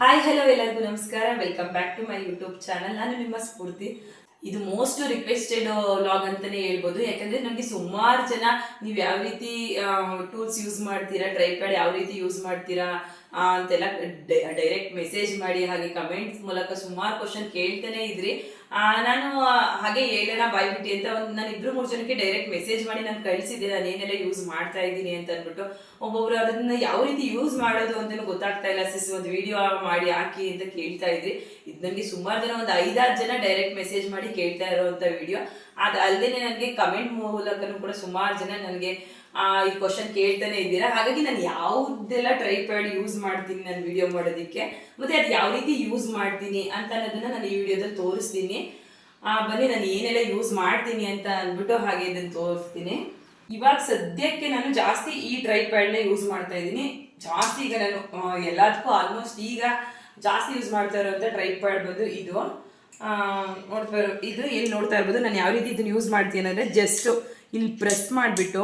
Hi hello ಎಲ್ಲರಿಗೂ ನಮಸ್ಕಾರ. Welcome back to my YouTube channel ನಾನು ನಿಮ್ಮ ಸ್ಫೂರ್ತಿ. ಇದು ಮೋಸ್ಟ್ ರಿಕ್ವೆಸ್ಟೆಡ್ ಲಾಗ್ ಅಂತಾನೆ ಹೇಳ್ಬೋದು. ಯಾಕಂದ್ರೆ ನನಗೆ ಸುಮಾರು ಜನ ನೀವು ಯಾವ ರೀತಿ ಟೂಲ್ಸ್ ಯೂಸ್ ಮಾಡ್ತೀರಾ ಟ್ರೈಪ್ಯಾಡ್ ಯಾವ ರೀತಿ ಯೂಸ್ ಮಾಡ್ತೀರಾ ಅಂತೆಲ್ಲ ಡೈರೆಕ್ಟ್ ಮೆಸೇಜ್ ಮಾಡಿ, ಹಾಗೆ ಕಮೆಂಟ್ಸ್ ಮೂಲಕ ಸುಮಾರು ಕ್ವಶನ್ ಕೇಳ್ತಾನೆ ಇದ್ರಿ. ನಾನು ಹಾಗೆ ಹೇಳೋಣ, ಬಾಯ್ಬಿಟ್ಟಿ ಅಂತ ಒಂದು ನಾನು ಇಬ್ರು ಮೂರು ಜನಕ್ಕೆ ಡೈರೆಕ್ಟ್ ಮೆಸೇಜ್ ಮಾಡಿ ನಾನು ಕಳಿಸಿದ್ದೆ. ನಾನು ಏನೆಲ್ಲ ಯೂಸ್ ಮಾಡ್ತಾ ಇದ್ದೀನಿ ಅಂತ ಅಂದ್ಬಿಟ್ಟು ಒಬ್ಬೊಬ್ರು ಅದನ್ನ ಯಾವ ರೀತಿ ಯೂಸ್ ಮಾಡೋದು ಅಂತಲೂ ಗೊತ್ತಾಗ್ತಾ ಇಲ್ಲ. ಸಿಸ್ ಒಂದು ವಿಡಿಯೋ ಮಾಡಿ, ಹಾಕಿ ಅಂತ ಕೇಳ್ತಾ ಇದ್ರಿ. ಇದು ನನಗೆ ಸುಮಾರು ಜನ ಒಂದು ಐದಾರು ಜನ ಡೈರೆಕ್ಟ್ ಮೆಸೇಜ್ ಮಾಡಿ ಕೇಳ್ತಾ ಇರೋವಂಥ ವಿಡಿಯೋ ಅದು ಅಲ್ಲದೆ ನನಗೆ ಕಮೆಂಟ್ ಮೂಲಕನೂ ಕೂಡ ಸುಮಾರು ಜನ ನನಗೆ ಈ ಕ್ವಶನ್ ಕೇಳ್ತಾನೆ ಇದ್ದೀರಾ? ಹಾಗಾಗಿ ನಾನು ಯಾವುದೆಲ್ಲ ಟ್ರೈಪ್ಯಾಡ್ ಯೂಸ್ ಮಾಡ್ತೀನಿ ನಾನು ವಿಡಿಯೋ ಮಾಡೋದಕ್ಕೆ, ಮತ್ತೆ ಅದು ಯಾವ ರೀತಿ ಯೂಸ್ ಮಾಡ್ತೀನಿ ಅಂತ ಅನ್ನೋದನ್ನು ನಾನು ಈ ವಿಡಿಯೋದಲ್ಲಿ ತೋರಿಸ್ತೀನಿ. ಬನ್ನಿ, ನಾನು ಏನೆಲ್ಲ ಯೂಸ್ ಮಾಡ್ತೀನಿ ಅಂತ ಅಂದ್ಬಿಟ್ಟು ಹಾಗೆ ಇದನ್ನು ತೋರಿಸ್ತೀನಿ. ಇವಾಗ ಸದ್ಯಕ್ಕೆ ನಾನು ಜಾಸ್ತಿ ಈ ಟ್ರೈಪ್ಯಾಡ್ನ ಯೂಸ್ ಮಾಡ್ತಾ ಇದ್ದೀನಿ. ಜಾಸ್ತಿ ಈಗ ನಾನು ಎಲ್ಲದಕ್ಕೂ ಆಲ್ಮೋಸ್ಟ್ ಈಗ ಜಾಸ್ತಿ ಯೂಸ್ ಮಾಡ್ತಾ ಇರೋಂಥ ಟ್ರೈಪ್ಯಾಡ್ ಬಂದು ಇದು. ನೋಡ್ತಾ ಇದು ಎಲ್ಲಿ ನೋಡ್ತಾ ಇರ್ಬೋದು? ನಾನು ಯಾವ ರೀತಿ ಇದನ್ನು ಯೂಸ್ ಮಾಡ್ತೀನಿ ಅಂದರೆ ಜಸ್ಟ್ ಇಲ್ಲಿ ಪ್ರೆಸ್ ಮಾಡಿಬಿಟ್ಟು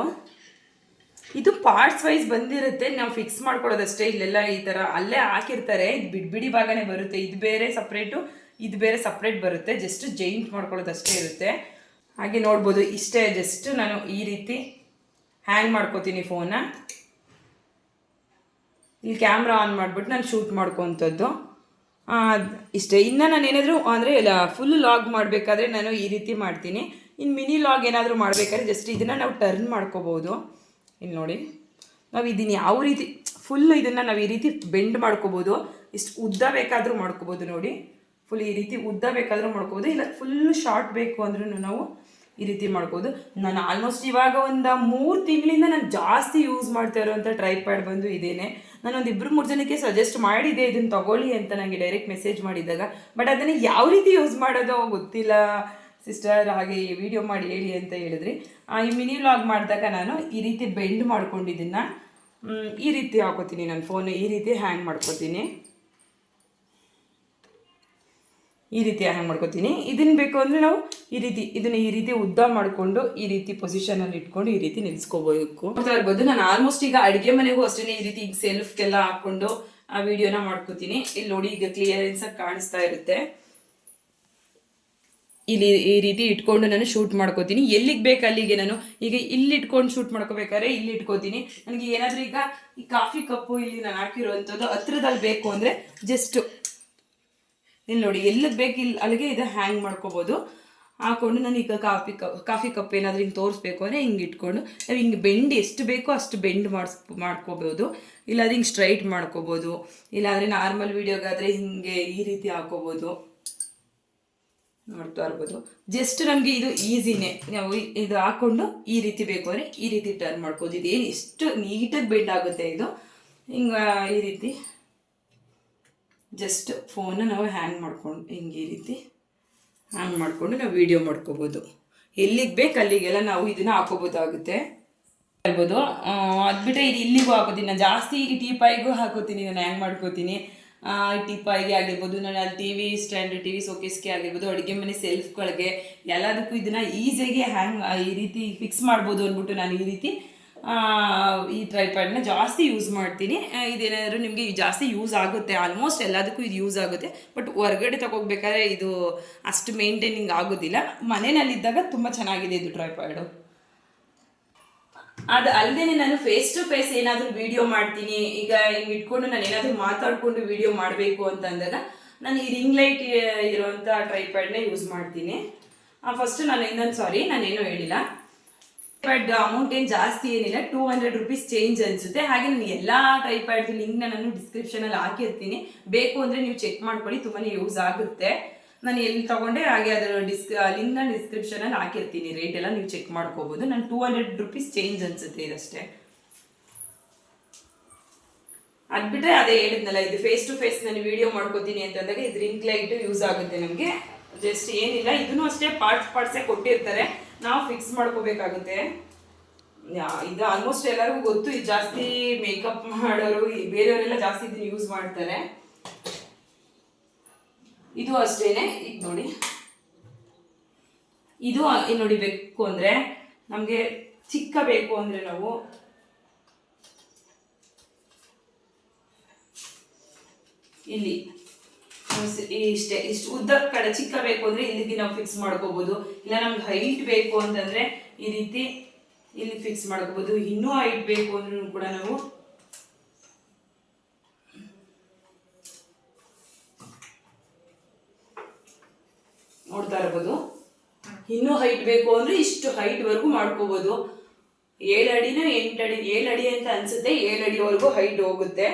ಇದು ಪಾರ್ಟ್ಸ್ ವೈಸ್ ಬಂದಿರುತ್ತೆ. ನಾವು ಫಿಕ್ಸ್ ಮಾಡ್ಕೊಳ್ಳೋದಷ್ಟೇ. ಇಲ್ಲೆಲ್ಲ ಈ ಥರ ಅಲ್ಲೇ ಹಾಕಿರ್ತಾರೆ. ಇದು ಬಿಡ್ಬಿಡಿ ಬಿಡಿ ಭಾಗನೇ ಬರುತ್ತೆ. ಇದು ಬೇರೆ ಸಪ್ರೇಟು ಇದು ಬೇರೆ ಸಪ್ರೇಟ್ ಬರುತ್ತೆ. ಜಸ್ಟ್ ಜೈಂಟ್ ಮಾಡ್ಕೊಳ್ಳೋದಷ್ಟೇ ಇರುತ್ತೆ. ಹಾಗೆ ನೋಡ್ಬೋದು. ಇಷ್ಟೇ ಜಸ್ಟ್ ನಾನು ಈ ರೀತಿ ಹ್ಯಾಂಗ್ ಮಾಡ್ಕೋತೀನಿ ಫೋನ ಇಲ್ಲಿ ಕ್ಯಾಮ್ರಾ ಆನ್ ಮಾಡಿಬಿಟ್ಟು ನಾನು ಶೂಟ್ ಮಾಡ್ಕೊವಂಥದ್ದು ಆ, ಇಷ್ಟೇ. ಇನ್ನು ನಾನು ಏನಾದರೂ ಅಂದರೆ ಫುಲ್ ಲಾಗ್ ಮಾಡಬೇಕಾದ್ರೆ ನಾನು ಈ ರೀತಿ ಮಾಡ್ತೀನಿ. ಇನ್ನು ಮಿನಿ ಲಾಗ್ ಏನಾದರೂ ಮಾಡಬೇಕಾದ್ರೆ ಜಸ್ಟ್ ಇದನ್ನು ನಾವು ಟರ್ನ್ ಮಾಡ್ಕೋಬೋದು. ಇಲ್ಲಿ ನೋಡಿ. ನಾವು ಇದನ್ನು ಯಾವ ರೀತಿ ಫುಲ್ ಇದನ್ನು ನಾವು ಈ ರೀತಿ ಬೆಂಡ್ ಮಾಡ್ಕೋಬೋದು. ಇಷ್ಟು ಉದ್ದ ಬೇಕಾದರೂ ಮಾಡ್ಕೋಬೋದು ನೋಡಿ. ಫುಲ್ ಈ ರೀತಿ ಉದ್ದ ಬೇಕಾದರೂ ಮಾಡ್ಕೋಬೋದು. ಇಲ್ಲ ಫುಲ್ ಶಾರ್ಟ್ ಬೇಕು ಅಂದ್ರೂ ನಾವು ಈ ರೀತಿ ಮಾಡ್ಬೋದು ನಾನು ಆಲ್ಮೋಸ್ಟ್ ಇವಾಗ ಒಂದು ಮೂರು ತಿಂಗಳಿಂದ ನಾನು ಜಾಸ್ತಿ ಯೂಸ್ ಮಾಡ್ತಾ ಇರೋವಂಥ ಟ್ರೈಪ್ಯಾಡ್ ಬಂದು ಇದೇನೆ. ನಾನು ಒಂದು ಇಬ್ಬರು ಮೂರು ಜನಕ್ಕೆ ಸಜೆಸ್ಟ್ ಮಾಡಿದ್ದೆ ಇದನ್ನು ತಗೊಳ್ಳಿ ಅಂತ ನನಗೆ ಡೈರೆಕ್ಟ್ ಮೆಸೇಜ್ ಮಾಡಿದಾಗ. ಬಟ್ ಅದನ್ನು ಯಾವ ರೀತಿ ಯೂಸ್ ಮಾಡೋದೋ ಗೊತ್ತಿಲ್ಲ. ಸಿಸ್ಟರ್ ಹಾಗೆ ವಿಡಿಯೋ ಮಾಡಿ ಹೇಳಿ ಅಂತ ಹೇಳಿದ್ರಿ. ಈ ಮಿನಿ ವ್ಲಾಗ್ ಮಾಡಿದಾಗ ನಾನು ಈ ರೀತಿ ಬೆಂಡ್ ಮಾಡ್ಕೊಂಡಿದ್ದನ್ನು ಈ ರೀತಿ ಹಾಕೋತೀನಿ. ನನ್ನ ಫೋನ್ ಈ ರೀತಿ ಹ್ಯಾಂಗ್ ಮಾಡ್ಕೋತೀನಿ. ಈ ರೀತಿ ಹ್ಯಾಂಗ್ ಮಾಡ್ಕೋತೀನಿ. ಇದನ್ನ ಬೇಕು ಅಂದರೆ ನಾವು ಈ ರೀತಿ, ಇದನ್ನ ಈ ರೀತಿ ಉದ್ದ ಮಾಡಿಕೊಂಡು ಈ ರೀತಿ ಪೊಸಿಷನಲ್ಲಿ ಇಟ್ಕೊಂಡು ಈ ರೀತಿ ನಿಲ್ಸ್ಕೋಬೇಕು. ಅಂತ ಇರ್ಬೋದು ನಾನು ಆಲ್ಮೋಸ್ಟ್ ಈಗ ಅಡುಗೆ ಮನೆಗೂ ಅಷ್ಟೇ ಈ ರೀತಿ ಈಗ ಸೆಲ್ಫ್ಗೆಲ್ಲ ಹಾಕೊಂಡು ಆ ವಿಡಿಯೋನ ಮಾಡ್ಕೋತೀನಿ. ಇಲ್ಲಿ ನೋಡಿ ಈಗ ಕ್ಲಿಯರೆನ್ಸ್ ಆಗಿ ಕಾಣಿಸ್ತಾ ಇರುತ್ತೆ. ಇಲ್ಲಿ ಈ ರೀತಿ ಇಟ್ಕೊಂಡು ನಾನು ಶೂಟ್ ಮಾಡ್ಕೋತೀನಿ. ಎಲ್ಲಿಗೆ ಬೇಕು ಅಲ್ಲಿಗೆ ನಾನು? ಈಗ ಇಲ್ಲಿ ಇಟ್ಕೊಂಡು ಶೂಟ್ ಮಾಡ್ಕೋಬೇಕಾದ್ರೆ ಇಲ್ಲಿ ಇಟ್ಕೋತೀನಿ. ನನಗೆ ಏನಾದರೂ ಈಗ ಈ ಕಾಫಿ ಕಪ್ಪು ಇಲ್ಲಿ ನಾನು ಹಾಕಿರುವಂಥದ್ದು ಹತ್ರದಲ್ಲಿ ಬೇಕು ಅಂದರೆ ಜಸ್ಟ್ ಇಲ್ಲಿ ನೋಡಿ ಎಲ್ಲಿಗೆ ಬೇಕು ಇಲ್ಲಿ ಅಲ್ಲಿಗೆ ಇದು ಹ್ಯಾಂಗ್ ಮಾಡ್ಕೋಬೋದು. ಹಾಕೊಂಡು ನಾನು ಈಗ ಕಾಫಿ ಕಪ್ ಕಾಫಿ ಕಪ್ ಏನಾದರೂ ಹಿಂಗೆ ತೋರಿಸ್ಬೇಕು ಅಂದರೆ ಹಿಂಗೆ ಇಟ್ಕೊಂಡು, ನಾವು ಹಿಂಗೆ ಬೆಂಡ್, ಎಷ್ಟು ಬೇಕೋ ಅಷ್ಟು ಬೆಂಡ್ ಮಾಡಿಸ್, ಮಾಡ್ಕೋಬೋದು. ಇಲ್ಲಾಂದ್ರೆ ಹಿಂಗೆ ಸ್ಟ್ರೈಟ್ ಮಾಡ್ಕೋಬೋದು. ಇಲ್ಲಾಂದರೆ ನಾರ್ಮಲ್ ವೀಡಿಯೋಗಾದರೆ ಹಿಂಗೆ ಈ ರೀತಿ ಹಾಕೋಬೋದು. ನೋಡ್ತಾ ಇರ್ಬೋದು. ಜಸ್ಟ್ ನಮಗೆ ಇದು ಈಸಿನೇ ನಾವು ಇದು ಹಾಕೊಂಡು ಈ ರೀತಿ ಬೇಕು ಅಂದರೆ ಈ ರೀತಿ ಟರ್ನ್ ಮಾಡ್ಕೊಬೋದು. ಇದು ಏನು ಎಷ್ಟು ನೀಟಾಗಿ ಬೆಂಡ್ ಆಗುತ್ತೆ ಇದು. ಹಿಂಗೆ ಈ ರೀತಿ. ಜಸ್ಟ್ ಫೋನ್ನ ನಾವು ಹ್ಯಾಂಗ್ ಮಾಡ್ಕೊಂಡು, ಹಿಂಗೆ ಈ ರೀತಿ ಹ್ಯಾಂಗ್ ಮಾಡಿಕೊಂಡು ನಾವು ವೀಡಿಯೋ ಮಾಡ್ಕೋಬೋದು. ಎಲ್ಲಿಗೆ ಬೇಕು ಅಲ್ಲಿಗೆಲ್ಲ ನಾವು ಇದನ್ನು ಹಾಕೋಬೋದಾಗುತ್ತೆ. ಹೇಳ್ಬೋದು. ಅದು ಬಿಟ್ಟರೆ ಇದು ಇಲ್ಲಿಗೂ ಹಾಕೋತೀನಿ. ನಾನು ಜಾಸ್ತಿ ಈ ಟೀಪಾಯಿಗೂ ಹಾಕೋತೀನಿ. ನಾನು ಹ್ಯಾಂಗ್ ಮಾಡ್ಕೋತೀನಿ. ಈ ಟೀಪಾಯಿಗೆ ಆಗಿರ್ಬೋದು, ನಾನು ಅಲ್ಲಿ T V standard T V ಸೋಕೇಸ್ಗೆ ಆಗಿರ್ಬೋದು, ಅಡುಗೆ ಮನೆ ಸೆಲ್ಫ್ಗಳಿಗೆ ಎಲ್ಲದಕ್ಕೂ ಇದನ್ನು ಈಸಿಯಾಗಿ ಹ್ಯಾಂಗ್ ಈ ರೀತಿ ಫಿಕ್ಸ್ ಮಾಡ್ಬೋದು ಅಂದ್ಬಿಟ್ಟು ನಾನು ಈ ರೀತಿ ಈ ಟ್ರೈಪ್ಯಾಡ್ನ ಜಾಸ್ತಿ ಯೂಸ್ ಮಾಡ್ತೀನಿ. ಇದೇನಾದರೂ ನಿಮಗೆ ಜಾಸ್ತಿ ಯೂಸ್ ಆಗುತ್ತೆ ಆಲ್ಮೋಸ್ಟ್ ಎಲ್ಲದಕ್ಕೂ ಇದು ಯೂಸ್ ಆಗುತ್ತೆ. ಬಟ್ ಹೊರಗಡೆ ತಗೋಬೇಕಾದ್ರೆ ಇದು ಅಷ್ಟು ಮೇಂಟೈನಿಂಗ್ ಆಗೋದಿಲ್ಲ. ಮನೆಯಲ್ಲಿದ್ದಾಗ ತುಂಬ ಚೆನ್ನಾಗಿದೆ ಇದು ಟ್ರೈಪ್ಯಾಡು ಅದು ಅಲ್ಲದೆ ನಾನು ಫೇಸ್ ಟು ಫೇಸ್ ಏನಾದರೂ ವಿಡಿಯೋ ಮಾಡ್ತೀನಿ. ಈಗ ಹಿಂಗೆ ಇಟ್ಕೊಂಡು ನಾನು ಏನಾದರೂ ಮಾತಾಡ್ಕೊಂಡು ವಿಡಿಯೋ ಮಾಡಬೇಕು ಅಂತ ಅಂದಾಗ ನಾನು ಈ ರಿಂಗ್ ಲೈಟ್ ಇರೋವಂಥ ಟ್ರೈಪ್ಯಾಡ್ನ ಯೂಸ್ ಮಾಡ್ತೀನಿ. ಫಸ್ಟ್ ನಾನು ಇನ್ನೊಂದು ಸಾರಿ ನಾನೇನು ಹೇಳಿಲ್ಲ. ಬಟ್ ಅಮೌಂಟ್ ಏನು ಜಾಸ್ತಿ ಏನಿಲ್ಲ ಟೂ ಹಂಡ್ರೆಡ್ ರುಪೀಸ್ ಚೇಂಜ್ ಅನಿಸುತ್ತೆ. ಹಾಗೆ ನಾನು ಎಲ್ಲ ಟ್ರೈಪ್ಯಾಡ್ ಲಿಂಕ್ನ ನಾನು ಡಿಸ್ಕ್ರಿಪ್ಷನಲ್ಲಿ ಹಾಕಿರ್ತೀನಿ. ಬೇಕು ಅಂದರೆ ನೀವು ಚೆಕ್ ಮಾಡ್ಕೊಳ್ಳಿ ತುಂಬಾ ಯೂಸ್ ಆಗುತ್ತೆ. ನಾನು ಎಲ್ಲಿ ತಗೊಂಡೆ, ಹಾಗೆ ಅದರ ಡಿಸ್ಕ್ ಲಿಂಕ್ನ ಡಿಸ್ಕ್ರಿಪ್ಷನಲ್ಲಿ ಹಾಕಿರ್ತೀನಿ. ರೇಟ್ ಎಲ್ಲ ನೀವು ಚೆಕ್ ಮಾಡ್ಕೋಬೋದು. ನಾನು ಟೂ ಹಂಡ್ರೆಡ್ ರುಪೀಸ್ ಚೇಂಜ್ ಅನಿಸುತ್ತೆ ಇದಷ್ಟೇ. ಅದು ಬಿಟ್ಟರೆ ಅದೇ ಹೇಳಿದ್ನಲ್ಲ, ಇದು ಫೇಸ್ ಟು ಫೇಸ್ ನಾನು ವಿಡಿಯೋ ಮಾಡ್ಕೋತೀನಿ ಅಂತಂದಾಗ, ಇದು ರಿಂಗ್ ಲೈಟ್ ಯೂಸ್ ಆಗುತ್ತೆ ನಮಗೆ. ಜಸ್ಟ್ ಏನಿಲ್ಲ, ಇದನ್ನು ಅಷ್ಟೇ ಪಾರ್ಟ್ಸ್ ಪಾರ್ಟ್ಸೇ ಕೊಟ್ಟಿರ್ತಾರೆ. ನಾವು ಫಿಕ್ಸ್ ಮಾಡ್ಕೋಬೇಕಾಗುತ್ತೆ. ಇದು ಆಲ್ಮೋಸ್ಟ್ ಎಲ್ಲರಿಗೂ ಗೊತ್ತು, ಇದು ಜಾಸ್ತಿ ಮೇಕಪ್ ಮಾಡೋರು ಬೇರೆಯವರೆಲ್ಲ ಜಾಸ್ತಿ ಇದನ್ನ ಯೂಸ್ ಮಾಡ್ತಾರೆ. ಇದು ಅಷ್ಟೇನೆ, ಈಗ ನೋಡಿ. ಇದು ನೋಡಿ ಬೇಕು ಅಂದರೆ, ನಮಗೆ ಚಿಕ್ಕ ಬೇಕು ಅಂದರೆ ನಾವು ಇಲ್ಲಿ ಇಷ್ಟೇ, ಇಷ್ಟು ಉದ್ದ ಕಡೆ ಚಿಕ್ಕ ಬೇಕು ಅಂದ್ರೆ ಇಲ್ಲಿಗೆ ನಾವು ಫಿಕ್ಸ್ ಮಾಡ್ಕೋಬಹುದು ಇಲ್ಲ ನಮ್ಗೆ ಹೈಟ್ ಬೇಕು ಅಂತಂದ್ರೆ ಈ ರೀತಿ ಇಲ್ಲಿ ಫಿಕ್ಸ್ ಮಾಡ್ಕೋಬಹುದು ಇನ್ನೂ ಹೈಟ್ ಬೇಕು ಅಂದ್ರೂ ಕೂಡ ನಾವು ನೋಡ್ತಾ ಇರ್ಬೋದು. ಇನ್ನೂ ಹೈಟ್ ಬೇಕು ಅಂದ್ರೆ ಇಷ್ಟು ಹೈಟ್ ವರೆಗೂ ಮಾಡ್ಕೋಬಹುದು ಏಳು ಅಡಿನ ಎಂಟು ಅಡಿ, ಏಳು ಅಡಿ ಅಂತ ಅನ್ಸುತ್ತೆ. ಏಳು ಅಡಿವರೆಗೂ ಹೈಟ್ ಹೋಗುತ್ತೆ.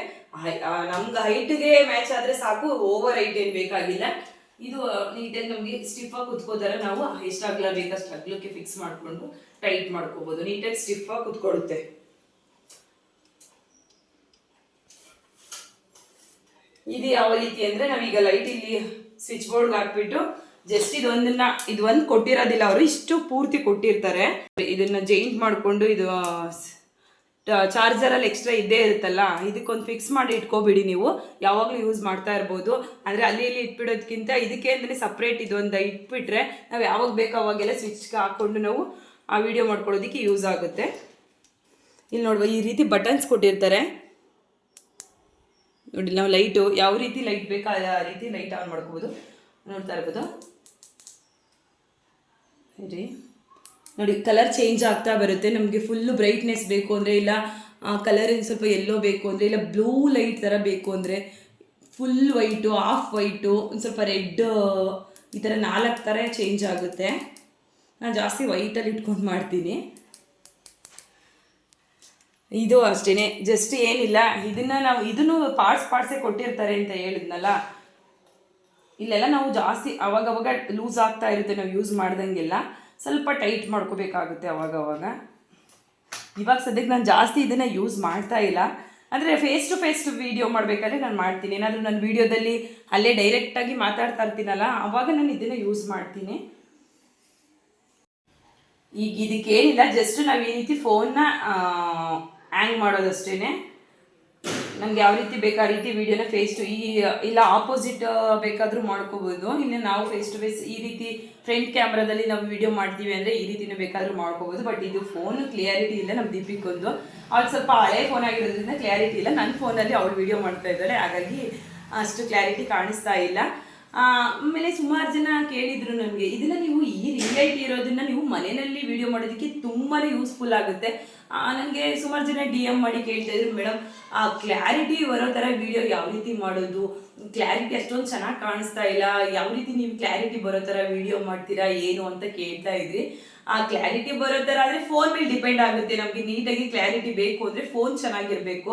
ನಮ್ಗೆ ಹೈಟ್ಗೆ ಮ್ಯಾಚ್ ಆದ್ರೆ ಸಾಕು ಓವರ್ ಹೈಟ್ ಏನ್ ಬೇಕಾಗಿಲ್ಲ. ಇದು ನೀಟಾಗಿ ನಮಗೆ ಸ್ಟಿಫ್ ಆಗಿ ಕುತ್ಕೋತಾರೆ. ನಾವು ಎಷ್ಟು ಅಗಲ ಬೇಕಷ್ಟು ಅಗ್ಲಕ್ಕೆ ಫಿಕ್ಸ್ ಮಾಡ್ಕೊಂಡು ಟೈಟ್ ಮಾಡ್ಕೋಬಹುದು ನೀಟಾಗಿ ಸ್ಟಿಫ್ ಆಗಿ ಕುತ್ಕೊಳ್ಳುತ್ತೆ ಇದು ಯಾವ ರೀತಿ ಅಂದರೆ ನಾವೀಗ ಲೈಟ್ ಇಲ್ಲಿ ಸ್ವಿಚ್ ಬೋರ್ಡ್ ಹಾಕ್ಬಿಟ್ಟು ಜಸ್ಟ್ ಇದೊಂದನ್ನ, ಇದು ಕೊಟ್ಟಿರೋದಿಲ್ಲ ಅವರು, ಇಷ್ಟು ಪೂರ್ತಿ ಕೊಟ್ಟಿರ್ತಾರೆ. ಇದನ್ನ ಜೈಂಟ್ ಮಾಡಿಕೊಂಡು ಇದು ಚಾರ್ಜರ್ ಅಲ್ಲಿ ಎಕ್ಸ್ಟ್ರಾ ಇದ್ದೇ ಇರುತ್ತಲ್ಲ, ಇದಕ್ಕೊಂದು ಫಿಕ್ಸ್ ಮಾಡಿ ಇಟ್ಕೋಬಿಡಿ ನೀವು. ಯಾವಾಗಲೂ ಯೂಸ್ ಮಾಡ್ತಾ ಇರ್ಬೋದು. ಅಂದ್ರೆ ಅಲ್ಲಿ ಇಲ್ಲಿ ಇಟ್ಬಿಡೋದಕ್ಕಿಂತ ಇದಕ್ಕೆ ಅಂದ್ರೆ ಸಪ್ರೇಟ್ ಇದೊಂದು ಇಟ್ಬಿಟ್ರೆ ನಾವು ಯಾವಾಗ ಬೇಕೋ ಅವಾಗೆಲ್ಲ ಸ್ವಿಚ್ಗೆ ಹಾಕೊಂಡು ನಾವು ಆ ವಿಡಿಯೋ ಮಾಡ್ಕೊಳ್ಳೋದಕ್ಕೆ ಯೂಸ್ ಆಗುತ್ತೆ. ಇಲ್ಲಿ ನೋಡುವ, ಈ ರೀತಿ ಬಟನ್ಸ್ ಕೊಟ್ಟಿರ್ತಾರೆ. ನೋಡಿ, ನಾವು ಲೈಟು ಯಾವ ರೀತಿ ಲೈಟ್ ಬೇಕೋ ಆ ರೀತಿ ಲೈಟ್ ಆನ್ ಮಾಡ್ಕೋಬೋದು. ನೋಡ್ತಾ ಇರ್ಬೋದು. ಸರಿ. ನೋಡಿ ಕಲರ್ ಚೇಂಜ್ ಆಗ್ತಾ ಬರುತ್ತೆ. ನಮಗೆ ಫುಲ್ಲು ಬ್ರೈಟ್ನೆಸ್ ಬೇಕು ಅಂದರೆ ಇಲ್ಲ ಕಲರ್ ಸ್ವಲ್ಪ ಎಲ್ಲೋ ಬೇಕು ಅಂದರೆ ಇಲ್ಲ ಬ್ಲೂ ಲೈಟ್ ಥರ ಬೇಕು ಅಂದರೆ ಫುಲ್ ವೈಟು ಆಫ್ ವೈಟು ಒಂದು ಸ್ವಲ್ಪ ರೆಡ್ ಈ ಥರ ನಾಲ್ಕು ಥರ ಚೇಂಜ್ ಆಗುತ್ತೆ. ನಾನು ಜಾಸ್ತಿ ವೈಟಲ್ಲಿ ಇಟ್ಕೊಂಡು ಮಾಡ್ತೀನಿ. ಇದು ಅಷ್ಟೇ ಜಸ್ಟ್ ಏನಿಲ್ಲ. ಇದನ್ನು ನಾವು, ಇದನ್ನು ಪಾರ್ಟ್ಸ್ ಪಾರ್ಟ್ಸೇ ಕೊಟ್ಟಿರ್ತಾರೆ ಅಂತ ಹೇಳಿದ್ನಲ್ಲ. ಇಲ್ಲೆಲ್ಲ ನಾವು ಜಾಸ್ತಿ ಅವಾಗ ಅವಾಗ ಲೂಸ್ ಆಗ್ತಾ ಇರುತ್ತೆ. ನಾವು ಯೂಸ್ ಮಾಡ್ದಂಗೆಲ್ಲ. ಸ್ವಲ್ಪ ಟೈಟ್ ಮಾಡ್ಕೋಬೇಕಾಗುತ್ತೆ ಅವಾಗ ಅವಾಗ ಇವಾಗ ಸದ್ಯಕ್ಕೆ ನಾನು ಜಾಸ್ತಿ ಇದನ್ನು ಯೂಸ್ ಮಾಡ್ತಾ ಇಲ್ಲ. ಅಂದರೆ face to face to video ಮಾಡಬೇಕಾದ್ರೆ ನಾನು ಮಾಡ್ತೀನಿ. ಏನಾದರೂ ನನ್ನ ವೀಡಿಯೋದಲ್ಲಿ ಅಲ್ಲೇ ಡೈರೆಕ್ಟಾಗಿ ಮಾತಾಡ್ತಾ ಇರ್ತೀನಲ್ಲ, ಅವಾಗ ನಾನು ಇದನ್ನು ಯೂಸ್ ಮಾಡ್ತೀನಿ. ಈಗ ಇದಕ್ಕೇನಿಲ್ಲ ಜಸ್ಟ್ ನಾವು ಈ ರೀತಿ ಫೋನ್ನ ಹ್ಯಾಂಗ್ ಮಾಡೋದಷ್ಟೇನೆ. ನಮ್ಗೆ ಯಾವ ರೀತಿ ಬೇಕು ರೀತಿ ವಿಡಿಯೋನ ಫೇಸ್ ಟು ಈ, ಇಲ್ಲ ಆಪೋಸಿಟ್ ಬೇಕಾದರೂ ಮಾಡ್ಕೋಬೋದು. ಇನ್ನು ನಾವು ಫೇಸ್ ಟು ಫೇಸ್ ಈ ರೀತಿ ಫ್ರಂಟ್ ಕ್ಯಾಮ್ರಾದಲ್ಲಿ ನಾವು ವಿಡಿಯೋ ಮಾಡ್ತೀವಿ ಅಂದರೆ ಈ ರೀತಿನೂ ಬೇಕಾದರೂ ಮಾಡ್ಕೋಬೋದು. ಬಟ್ ಇದು ಫೋನ್ ಕ್ಲಿಯಾರಿಟಿ ಇಲ್ಲ ನಮ್ಮ ದೀಪಿಕೊಂದು ಅವ್ರು ಸ್ವಲ್ಪ ಹಳೆ ಫೋನ್ ಆಗಿರೋದ್ರಿಂದ ಕ್ಲಾರಿಟಿ ಇಲ್ಲ. ನನ್ನ ಫೋನಲ್ಲಿ ಅವಳು ವಿಡಿಯೋ ಮಾಡ್ತಾ ಇದ್ದಾರೆ ಹಾಗಾಗಿ ಅಷ್ಟು ಕ್ಲಾರಿಟಿ ಕಾಣಿಸ್ತಾ ಇಲ್ಲ. ಆಮೇಲೆ ಸುಮಾರು ಜನ ಕೇಳಿದ್ರು ನನಗೆ, ಇದನ್ನ ನೀವು ಈ ರಿಂಗ್ ಲೈಟ್ ಇರೋದನ್ನ ನೀವು ಮನೆಯಲ್ಲಿ ವಿಡಿಯೋ ಮಾಡೋದಕ್ಕೆ ತುಂಬಾನೇ ಯೂಸ್ಫುಲ್ ಆಗುತ್ತೆ. ನನಗೆ ಸುಮಾರು ಜನ ಡಿ ಎಂ ಮಾಡಿ ಕೇಳ್ತಾ ಇದ್ರು ಮೇಡಮ್ ಆ ಕ್ಲಾರಿಟಿ ಬರೋ ಥರ ವಿಡಿಯೋ ಯಾವ ರೀತಿ ಮಾಡೋದು? ಕ್ಲಾರಿಟಿ ಅಷ್ಟೊಂದು ಚೆನ್ನಾಗಿ ಕಾಣಿಸ್ತಾ ಇಲ್ಲ. ಯಾವ ರೀತಿ ನೀವು ಕ್ಲಾರಿಟಿ ಬರೋ ಥರ ವಿಡಿಯೋ ಮಾಡ್ತೀರಾ, ಏನು ಅಂತ ಕೇಳ್ತಾ ಇದ್ರಿ. ಆ ಕ್ಲಾರಿಟಿ ಬರೋ ಥರ ಆದರೆ ಫೋನ್ ಮೇಲೆ ಡಿಪೆಂಡ್ ಆಗುತ್ತೆ. ನಮಗೆ ನೀಟಾಗಿ ಕ್ಲಾರಿಟಿ ಬೇಕು ಅಂದರೆ ಫೋನ್ ಚೆನ್ನಾಗಿರಬೇಕು.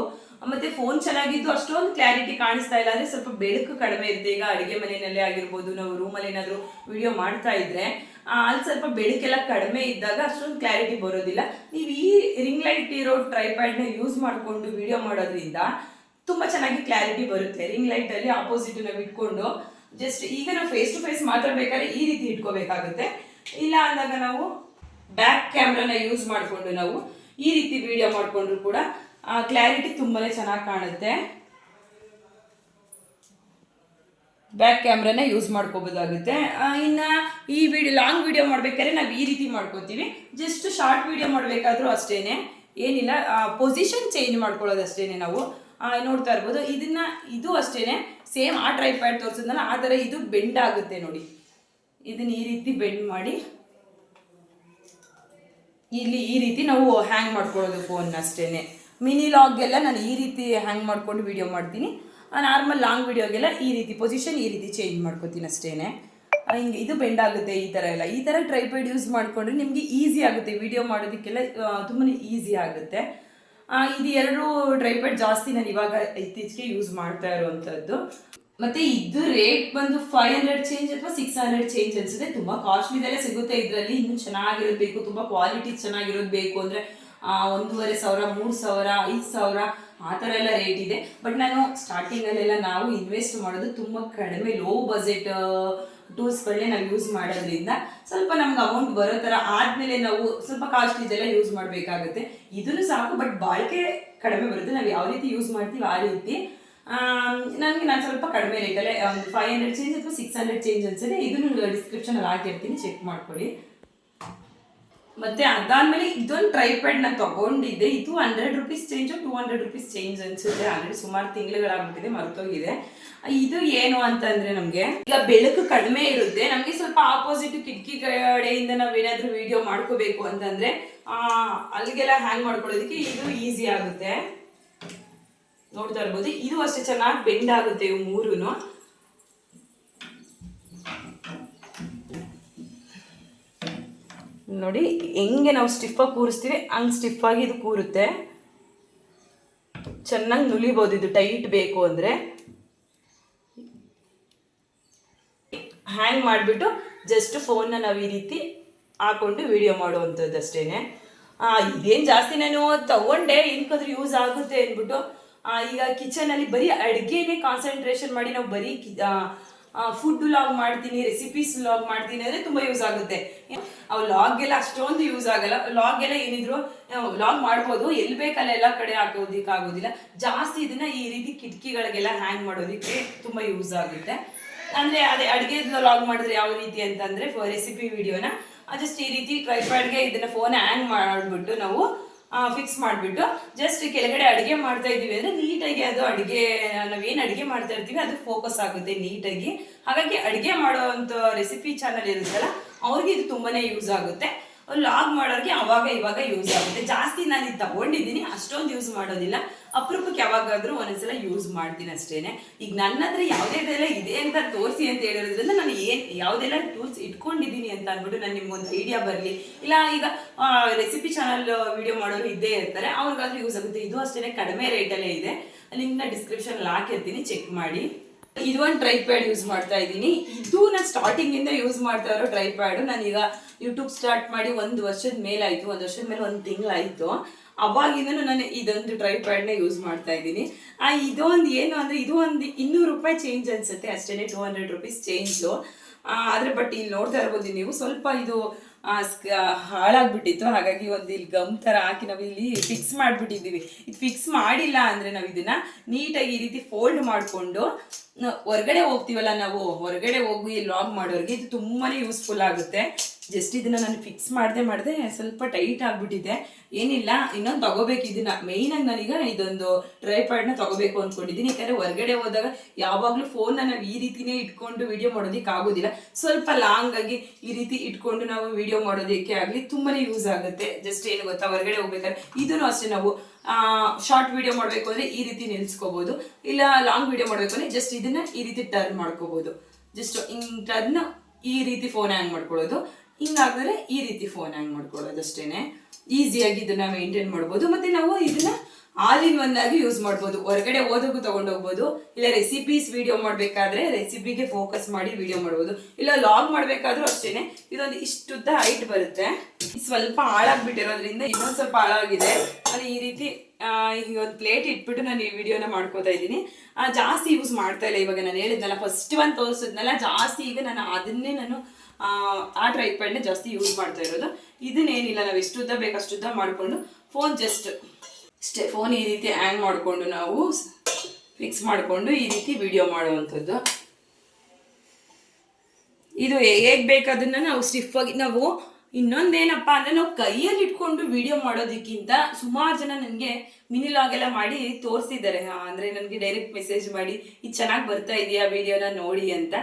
ಮತ್ತೆ ಫೋನ್ ಚೆನ್ನಾಗಿದ್ದು ಅಷ್ಟೊಂದು ಕ್ಲಾರಿಟಿ ಕಾಣಿಸ್ತಾ ಇಲ್ಲ. ಅಂದ್ರೆ ಸ್ವಲ್ಪ ಬೆಳಕು ಕಡಿಮೆ ಇರುತ್ತೆ. ಈಗ ಅಡುಗೆ ಮನೆಯಲ್ಲೇ ಆಗಿರ್ಬೋದು, ನಾವು ರೂಮಲ್ಲಿ ಏನಾದರೂ ವಿಡಿಯೋ ಮಾಡ್ತಾ ಇದ್ರೆ ಅಲ್ಲಿ ಸ್ವಲ್ಪ ಬೆಳಕೆಲ್ಲ ಕಡಿಮೆ ಇದ್ದಾಗ ಅಷ್ಟೊಂದು ಕ್ಲಾರಿಟಿ ಬರೋದಿಲ್ಲ. ನೀವು ಈ ರಿಂಗ್ ಲೈಟ್ ಇರೋ ಟ್ರೈಪ್ಯಾಡ್ನ ಯೂಸ್ ಮಾಡಿಕೊಂಡು ವಿಡಿಯೋ ಮಾಡೋದ್ರಿಂದ ತುಂಬ ಚೆನ್ನಾಗಿ ಕ್ಲಾರಿಟಿ ಬರುತ್ತೆ. ರಿಂಗ್ ಲೈಟಲ್ಲಿ ಆಪೋಸಿಟ್ ನಾವು ಇಟ್ಕೊಂಡು ಜಸ್ಟ್ ಈಗ ನಾವು ಫೇಸ್ ಟು ಫೇಸ್ ಮಾತಾಡ್ಬೇಕಾದ್ರೆ ಈ ರೀತಿ ಇಟ್ಕೋಬೇಕಾಗುತ್ತೆ. ಇಲ್ಲ ಅಂದಾಗ ನಾವು ಬ್ಯಾಕ್ ಕ್ಯಾಮ್ರಾನ ಯೂಸ್ ಮಾಡಿಕೊಂಡು ನಾವು ಈ ರೀತಿ ವಿಡಿಯೋ ಮಾಡಿಕೊಂಡ್ರು ಕೂಡ ಕ್ಲಾರಿಟಿ ತುಂಬಾನೇ ಚೆನ್ನಾಗಿ ಕಾಣುತ್ತೆ. ಬ್ಯಾಕ್ ಕ್ಯಾಮ್ರಾನ ಯೂಸ್ ಮಾಡ್ಕೋಬೋದಾಗುತ್ತೆ. ಇನ್ನು ಈ ವಿಡಿಯೋ ಲಾಂಗ್ ವಿಡಿಯೋ ಮಾಡ್ಬೇಕಾದ್ರೆ ನಾವು ಈ ರೀತಿ ಮಾಡ್ಕೋತೀವಿ. ಜಸ್ಟ್ ಶಾರ್ಟ್ ವಿಡಿಯೋ ಮಾಡಬೇಕಾದ್ರೂ ಅಷ್ಟೇ ಏನಿಲ್ಲ ಪೊಸಿಷನ್ ಚೇಂಜ್ ಮಾಡ್ಕೊಳ್ಳೋದು ಅಷ್ಟೇನೆ ನಾವು. ನೋಡ್ತಾ ಇರ್ಬೋದು. ಇದನ್ನ, ಇದು ಅಷ್ಟೇ ಸೇಮ್ ಆ ಟ್ರೈ ಪ್ಯಾಡ್ ತೋರಿಸಿದ್ನಲ್ಲ, ಆ ಥರ ಇದು ಬೆಂಡ್ ಆಗುತ್ತೆ ನೋಡಿ. ಇದನ್ನ ಈ ರೀತಿ ಬೆಂಡ್ ಮಾಡಿ. ಇಲ್ಲಿ ಈ ರೀತಿ ನಾವು ಹ್ಯಾಂಗ್ ಮಾಡ್ಕೊಳ್ಳೋದು ಫೋನ್ ಅಷ್ಟೇ ಮಿನಿ ಲಾಗ್ಗೆಲ್ಲ ನಾನು ಈ ರೀತಿ ಹ್ಯಾಂಗ್ ಮಾಡ್ಕೊಂಡು ವಿಡಿಯೋ ಮಾಡ್ತೀನಿ. ನಾರ್ಮಲ್ ಲಾಂಗ್ ವೀಡಿಯೋಗೆಲ್ಲ ಈ ರೀತಿ ಪೊಸಿಷನ್ ಈ ರೀತಿ ಚೇಂಜ್ ಮಾಡ್ಕೋತೀನಿ ಅಷ್ಟೇ ಹಿಂಗೆ ಇದು ಬೆಂಡ್ ಆಗುತ್ತೆ ಈ ಥರ ಎಲ್ಲ. ಈ ಥರ ಟ್ರೈಪೈಡ್ ಯೂಸ್ ಮಾಡಿಕೊಂಡ್ರೆ ನಿಮಗೆ ಈಸಿ ಆಗುತ್ತೆ. ವಿಡಿಯೋ ಮಾಡೋದಕ್ಕೆಲ್ಲ ತುಂಬಾ ಈಸಿ ಆಗುತ್ತೆ. ಇದು ಎರಡು ಟ್ರೈಪೈಡ್ ಜಾಸ್ತಿ ನಾನು ಇವಾಗ ಇತ್ತೀಚೆಗೆ ಯೂಸ್ ಮಾಡ್ತಾ ಇರುವಂಥದ್ದು ಮತ್ತೆ ಇದು ರೇಟ್ ಬಂದು ಫೈವ್ ಹಂಡ್ರೆಡ್ ಚೇಂಜ್ ಅಥವಾ ಸಿಕ್ಸ್ ಹಂಡ್ರೆಡ್ ಚೇಂಜ್ ಅನ್ಸುತ್ತೆ. ತುಂಬಾ ಕಾಸ್ಟ್ಲಿದಲ್ಲೇ ಸಿಗುತ್ತೆ. ಇದರಲ್ಲಿ ಇನ್ನು ಚೆನ್ನಾಗಿರೋದು ಬೇಕು. ತುಂಬಾ ಕ್ವಾಲಿಟಿ ಚೆನ್ನಾಗಿರೋದು ಬೇಕು ಅಂದ್ರೆ ಒಂದೂವರೆ ಸಾವಿರ, ಮೂರು ಸಾವಿರ, ಐದು ಸಾವಿರ ಆ ಥರ ಎಲ್ಲ ರೇಟ್ ಇದೆ. ಬಟ್ ನಾನು ಸ್ಟಾರ್ಟಿಂಗಲ್ಲೆಲ್ಲ ನಾವು ಇನ್ವೆಸ್ಟ್ ಮಾಡೋದು ತುಂಬ ಕಡಿಮೆ ಲೋ ಬಜೆಟ್ ಟೂಲ್ಸ್ಗಳನ್ನೇ ನಾವು ಯೂಸ್ ಮಾಡೋದ್ರಿಂದ ಸ್ವಲ್ಪ ನಮ್ಗೆ ಅಮೌಂಟ್ ಬರೋ ಥರ ಆದಮೇಲೆ ನಾವು ಸ್ವಲ್ಪ ಕಾಸ್ಟ್ ಇದೆಲ್ಲ ಯೂಸ್ ಮಾಡಬೇಕಾಗುತ್ತೆ. ಇದನ್ನು ಸಾಕು ಬಟ್ ಬಾಳಿಕೆ ಕಡಿಮೆ ಬರುತ್ತೆ. ನಾವು ಯಾವ ರೀತಿ ಯೂಸ್ ಮಾಡ್ತೀವಿ ಆ ರೀತಿ. ನನಗೆ ನಾನು ಸ್ವಲ್ಪ ಕಡಿಮೆ ರೇಟಲ್ಲೇ ಒಂದು ಫೈವ್ ಹಂಡ್ರೆಡ್ ಚೇಂಜ್ ಅಥವಾ ಸಿಕ್ಸ್ ಹಂಡ್ರೆಡ್ ಚೇಂಜ್ ಅನ್ಸುತ್ತೆ. ಇದನ್ನು ಡಿಸ್ಕ್ರಿಪ್ಷನಲ್ಲಿ ಹಾಕಿರ್ತೀನಿ ಚೆಕ್ ಮಾಡ್ಕೊಳ್ಳಿ. ಮತ್ತೆ ಅದಾದ್ಮೇಲೆ ಇದೊಂದು ಟ್ರೈಪ್ಯಾಡ್ ನಾನು ತಗೊಂಡಿದ್ದೆ. ಇದು hundred rupees change two hundred rupees change ಅನ್ಸುತ್ತೆ. ಆಲ್ರೆಡಿ ಸುಮಾರು ತಿಂಗಳುಗಳಾಗ್ಬಿಟ್ಟಿದೆ, ಮರ್ತೋಗಿದೆ. ಇದು ಏನು ಅಂತಂದ್ರೆ ನಮಗೆ ಈಗ ಬೆಳಕು ಕಡಿಮೆ ಇರುತ್ತೆ. ನಮಗೆ ಸ್ವಲ್ಪ ಆಪೋಸಿಟ್ ಕಿಟಕಿ ಕಡೆಯಿಂದ ಏನಾದರೂ ವಿಡಿಯೋ ಮಾಡ್ಕೋಬೇಕು ಅಂತಂದ್ರೆ ಅಲ್ಲಿಗೆಲ್ಲ ಹ್ಯಾಂಗ್ ಮಾಡ್ಕೊಳ್ಳೋದಕ್ಕೆ ಇದು ಈಸಿ ಆಗುತ್ತೆ. ನೋಡ್ತಾ ಇರ್ಬೋದು. ಇದು ಅಷ್ಟೇ ಚೆನ್ನಾಗಿ ಬೆಂಡ್ ಆಗುತ್ತೆ ಇವು ಮೂರುನು. ನೋಡಿ, ಹೆಂಗೆ ನಾವು ಸ್ಟಿಫಾಗಿ ಕೂರಿಸ್ತೀವಿ, ಹಂಗೆ ಸ್ಟಿಫಾಗಿ ಇದು ಕೂರುತ್ತೆ. ಚೆನ್ನಾಗಿ ನುಲಿಬೋದು, ಇದು ಟೈಟ್ ಬೇಕು ಅಂದರೆ. ಹ್ಯಾಂಗ್ ಮಾಡಿಬಿಟ್ಟು ಜಸ್ಟ್ ಫೋನ್ನ ನಾವು ಈ ರೀತಿ ಹಾಕೊಂಡು ವಿಡಿಯೋ ಮಾಡುವಂಥದ್ದು ಅಷ್ಟೇ ಇದೇನು ಜಾಸ್ತಿ ನಾನು ತಗೊಂಡೆ ಏನಕ್ಕಾದ್ರೂ ಯೂಸ್ ಆಗುತ್ತೆ ಅಂದ್ಬಿಟ್ಟು. ಈಗ ಕಿಚನಲ್ಲಿ ಬರೀ ಅಡುಗೆನೇ ಕಾನ್ಸಂಟ್ರೇಷನ್ ಮಾಡಿ ನಾವು ಬರೀ ಫುಡ್ ಲಾಗ್ ಮಾಡ್ತೀನಿ ರೆಸಿಪೀಸ್ ಲಾಗ್ ಮಾಡ್ತೀನಿ ಅಂದ್ರೆ ತುಂಬಾ ಯೂಸ್ ಆಗುತ್ತೆ. ಅವು ಲಾಗ್ಗೆಲ್ಲ ಅಷ್ಟೊಂದು ಯೂಸ್ ಆಗಲ್ಲ. ಲಾಗ್ಗೆಲ್ಲ ಏನಿದ್ರು ಲಾಗ್ ಮಾಡ್ಬೋದು. ಎಲ್ಲಿ ಬೇಕಲ್ಲ ಎಲ್ಲ ಕಡೆ ಹಾಕೋದಿಕ್ ಆಗೋದಿಲ್ಲ. ಜಾಸ್ತಿ ಇದನ್ನ ಈ ರೀತಿ ಕಿಟಕಿಗಳಿಗೆಲ್ಲ ಹ್ಯಾಂಗ್ ಮಾಡೋದಿಕ್ಕೆ ತುಂಬಾ ಯೂಸ್ ಆಗುತ್ತೆ. ಅಂದ್ರೆ ಅದೇ ಅಡುಗೆ ಲಾಗ್ ಮಾಡಿದ್ರೆ ಯಾವ ರೀತಿ ಅಂತಂದ್ರೆ ರೆಸಿಪಿ ವಿಡಿಯೋನ ಜಸ್ಟ್ ಈ ರೀತಿ ಟ್ರೈಪ್ಯಾಡ್ಗೆ ಇದನ್ನ ಫೋನ್ ಹ್ಯಾಂಗ್ ಮಾಡ್ಬಿಟ್ಟು ನಾವು ಫಿಕ್ಸ್ ಮಾಡಿಬಿಟ್ಟು ಜಸ್ಟ್ ಕೆಳಗಡೆ ಅಡುಗೆ ಮಾಡ್ತಾ ಇದೀವಿ ಅಂದ್ರೆ ನೀಟಾಗಿ ಅದು ಅಡುಗೆ, ನಾವೇನು ಅಡುಗೆ ಮಾಡ್ತಾ ಇರ್ತೀವಿ, ಅದು ಫೋಕಸ್ ಆಗುತ್ತೆ ನೀಟಾಗಿ. ಹಾಗಾಗಿ ಅಡುಗೆ ಮಾಡುವಂಥ ರೆಸಿಪಿ ಚಾನಲ್ ಇರುತ್ತಲ್ಲ, ಅವ್ರಿಗೆ ಇದು ತುಂಬಾನೇ ಯೂಸ್ ಆಗುತ್ತೆ. ಲಾಗ್ ಮಾಡೋರಿಗೆ ಅವಾಗ ಇವಾಗ ಯೂಸ್ ಆಗುತ್ತೆ. ಜಾಸ್ತಿ ನಾನು ಇದು ತಗೊಂಡಿದ್ದೀನಿ, ಅಷ್ಟೊಂದು ಯೂಸ್ ಮಾಡೋದಿಲ್ಲ. ಅಪರೂಪಕ್ಕೆ ಯಾವಾಗಾದರೂ ಒಂದೊಂದ್ಸಲ ಯೂಸ್ ಮಾಡ್ತೀನಿ ಅಷ್ಟೇನೆ. ಈಗ ನನ್ನ ಹತ್ರ ಯಾವುದೇದೆಲ್ಲ ಇದೆ ಅಂತ ತೋರಿಸಿ ಅಂತ ಹೇಳಿರೋದ್ರಿಂದ ನಾನು ಏನು, ಯಾವುದೆಲ್ಲ ಟೂಲ್ಸ್ ಇಟ್ಕೊಂಡಿದ್ದೀನಿ ಅಂತ ಅಂದ್ಬಿಟ್ಟು ನಾನು ನಿಮ್ಗೊಂದು ಐಡಿಯಾ ಬರಲಿ. ಇಲ್ಲ, ಈಗ ರೆಸಿಪಿ ಚಾನಲ್ ವಿಡಿಯೋ ಮಾಡೋರು ಇದ್ದೇ ಇರ್ತಾರೆ, ಅವ್ರಿಗಾದ್ರೂ ಯೂಸ್ ಆಗುತ್ತೆ. ಇದು ಅಷ್ಟೇ ಕಡಿಮೆ ರೇಟಲ್ಲೇ ಇದೆ. ಲಿಂಕ್ನ ಡಿಸ್ಕ್ರಿಪ್ಷನ್ ಹಾಕಿರ್ತೀನಿ ಚೆಕ್ ಮಾಡಿ. ಇದು ಒಂದು ಟ್ರೈಪ್ಯಾಡ್ ಯೂಸ್ ಮಾಡ್ತಾ ಇದ್ದೀನಿ. ಇದು ನಾನು ಸ್ಟಾರ್ಟಿಂಗ್ ಇಂದ ಯೂಸ್ ಮಾಡ್ತಾ ಇರೋ ಟ್ರೈಪ್ಯಾಡ್ ನಾನೀಗ ಯೂಟ್ಯೂಬ್ ಸ್ಟಾರ್ಟ್ ಮಾಡಿ ಒಂದು ವರ್ಷದ ಮೇಲಾಯ್ತು ಒಂದು ವರ್ಷದ ಮೇಲೆ ಒಂದು ತಿಂಗಳಾಯ್ತು ಅವಾಗಿಂದನೂ ನಾನು ಇದೊಂದು ಟ್ರೈಪ್ಯಾಡ್ನ ಯೂಸ್ ಮಾಡ್ತಾ ಇದ್ದೀನಿ. ಆ, ಇದೊಂದು ಏನು ಅಂದ್ರೆ ಇದು ಒಂದು ಇನ್ನೂರು ರೂಪಾಯಿ ಚೇಂಜ್ ಅನ್ಸುತ್ತೆ. ಅಷ್ಟೇ ಟೂ ಹಂಡ್ರೆಡ್ ರುಪೀಸ್ ಚೇಂಜು ಆದ್ರೆ ಬಟ್ ಇಲ್ಲಿ ನೋಡ್ತಾ ಇರ್ಬೋದು ನೀವು ಸ್ವಲ್ಪ ಇದು ಹಾಳಾಗ್ಬಿಟ್ಟಿತ್ತು. ಹಾಗಾಗಿ ಒಂದು ಇಲ್ಲಿ ಗಮ್ ಥರ ಹಾಕಿ ನಾವು ಇಲ್ಲಿ ಫಿಕ್ಸ್ ಮಾಡಿಬಿಟ್ಟಿದ್ದೀವಿ. ಇದು ಫಿಕ್ಸ್ ಮಾಡಿಲ್ಲ ಅಂದರೆ ನಾವು ಇದನ್ನ ನೀಟಾಗಿ ಈ ರೀತಿ ಫೋಲ್ಡ್ ಮಾಡಿಕೊಂಡು ಹೊರಗಡೆ ಹೋಗ್ತೀವಲ್ಲ ನಾವು, ಹೊರಗಡೆ ಹೋಗಿ ಲಾಗ್ ಮಾಡೋರಿಗೆ ಇದು ತುಂಬಾ ಯೂಸ್ಫುಲ್ ಆಗುತ್ತೆ. ಜಸ್ಟ್ ಇದನ್ನ ನಾನು ಫಿಕ್ಸ್ ಮಾಡದೆ ಮಾಡದೆ ಸ್ವಲ್ಪ ಟೈಟ್ ಆಗಿಬಿಟ್ಟಿದೆ. ಏನಿಲ್ಲ, ಇನ್ನೊಂದು ತಗೋಬೇಕು ಇದನ್ನ. ಮೇಯ್ನಾಗಿ ನಾನೀಗ ಇದೊಂದು ಟ್ರೈಪ್ಯಾಡ್ನ ತಗೋಬೇಕು ಅಂದ್ಕೊಂಡಿದ್ದೀನಿ ಯಾಕಂದರೆ ಹೊರಗಡೆ ಹೋದಾಗ ಯಾವಾಗಲೂ ಫೋನ್ನ ನಾವು ಈ ರೀತಿನೇ ಇಟ್ಕೊಂಡು ವಿಡಿಯೋ ಮಾಡೋದಿಕ್ಕೆ ಆಗೋದಿಲ್ಲ. ಸ್ವಲ್ಪ ಲಾಂಗ್ ಆಗಿ ಈ ರೀತಿ ಇಟ್ಕೊಂಡು ನಾವು ವಿಡಿಯೋ ಮಾಡೋದಕ್ಕೆ ಆಗಲಿ ತುಂಬಾನೇ ಯೂಸ್ ಆಗುತ್ತೆ. ಜಸ್ಟ್ ಏನು ಗೊತ್ತಾ, ಹೊರಗಡೆ ಹೋಗ್ಬೇಕಾದ್ರೆ. ಇದನ್ನು ಅಷ್ಟೇ ನಾವು ಶಾರ್ಟ್ ವಿಡಿಯೋ ಮಾಡಬೇಕು ಅಂದರೆ ಈ ರೀತಿ ನಿಲ್ಸ್ಕೋಬೋದು. ಇಲ್ಲ ಲಾಂಗ್ ವಿಡಿಯೋ ಮಾಡಬೇಕು ಅಂದರೆ ಜಸ್ಟ್ ಇದನ್ನ ಈ ರೀತಿ ಟರ್ನ್ ಮಾಡ್ಕೋಬೋದು. ಜಸ್ಟ್ ಹಿಂಗೆ ಟರ್ನ್ ಈ ರೀತಿ ಫೋನ್ ಹ್ಯಾಂಗ್ ಮಾಡ್ಕೊಳ್ಳೋದು. ಹಿಂಗಾಗಿದ್ರೆ ಈ ರೀತಿ ಫೋನ್ ಹ್ಯಾಂಗ್ ಮಾಡ್ಕೊಳ್ಳೋದು ಅಷ್ಟೇನೆ ಈಸಿಯಾಗಿ ಇದನ್ನ ಮೇಂಟೈನ್ ಮಾಡ್ಬೋದು. ಮತ್ತೆ ನಾವು ಇದನ್ನ ಆಲ್ ಇನ್ ಒನ್ ಆಗಿ ಯೂಸ್ ಮಾಡ್ಬೋದು. ಹೊರಗಡೆ ಓದೋಕ್ಕೂ ತಗೊಂಡು ಹೋಗ್ಬೋದು. ಇಲ್ಲ ರೆಸಿಪೀಸ್ ವಿಡಿಯೋ ಮಾಡಬೇಕಾದ್ರೆ ರೆಸಿಪಿಗೆ ಫೋಕಸ್ ಮಾಡಿ ವಿಡಿಯೋ ಮಾಡ್ಬೋದು. ಇಲ್ಲ ಲಾಗ್ ಮಾಡಬೇಕಾದ್ರೂ ಅಷ್ಟೇನೆ. ಇದೊಂದು ಇಷ್ಟುದ್ದ ಹೈಟ್ ಬರುತ್ತೆ. ಸ್ವಲ್ಪ ಹಾಳಾಗ್ಬಿಟ್ಟಿರೋದ್ರಿಂದ ಇನ್ನೊಂದು ಸ್ವಲ್ಪ ಹಾಳಾಗಿದೆ. ನಾನು ಈ ರೀತಿ ಈ ಒಂದು ಪ್ಲೇಟ್ ಇಟ್ಬಿಟ್ಟು ನಾನು ಈ ವಿಡಿಯೋನ ಮಾಡ್ಕೋತಾ ಇದ್ದೀನಿ. ಜಾಸ್ತಿ ಯೂಸ್ ಮಾಡ್ತಾ ಇಲ್ಲ ಇವಾಗ ನಾನು ಹೇಳಿದ್ನಲ್ಲ ಫಸ್ಟ್ ಒಂದು ತೋರಿಸಿದ್ನಲ್ಲ ಜಾಸ್ತಿ ಈಗ ನಾನು ಅದನ್ನೇ ನಾನು ಆ, ಟ್ರೈ ಪ್ಯಾಡ್ನೇ ಜಾಸ್ತಿ ಯೂಸ್ ಮಾಡ್ತಾ ಇರೋದು. ಇದನ್ನೇನಿಲ್ಲ ನಾವು ಎಷ್ಟುದ್ದ ಬೇಕಷ್ಟುದ್ದ ಮಾಡಿಕೊಂಡು ಫೋನ್ ಜಸ್ಟ್ ಅಷ್ಟೇ ಫೋನ್ ಈ ರೀತಿ ಹ್ಯಾಂಗ್ ಮಾಡಿಕೊಂಡು ನಾವು ಫಿಕ್ಸ್ ಮಾಡಿಕೊಂಡು ಈ ರೀತಿ ವಿಡಿಯೋ ಮಾಡುವಂಥದ್ದು. ಇದು ಹೇಗೆ ಬೇಕಾದನ್ನ ನಾವು ಸ್ಟಿಫ್ ಆಗಿ ನಾವು ಇನ್ನೊಂದೇನಪ್ಪ ಅಂದರೆ ನಾವು ಕೈಯಲ್ಲಿ ಇಟ್ಕೊಂಡು ವಿಡಿಯೋ ಮಾಡೋದಕ್ಕಿಂತ ಸುಮಾರು ಜನ ನನಗೆ ಮಿನಿ ಲಾಗ್ ಎಲ್ಲ ಮಾಡಿ ತೋರಿಸಿದ್ದಾರೆ. ಅಂದ್ರೆ ನನಗೆ ಡೈರೆಕ್ಟ್ ಮೆಸೇಜ್ ಮಾಡಿ, ಇದು ಚೆನ್ನಾಗಿ ಬರ್ತಾ ಇದೆಯಾ ವಿಡಿಯೋನ ನೋಡಿ ಅಂತ.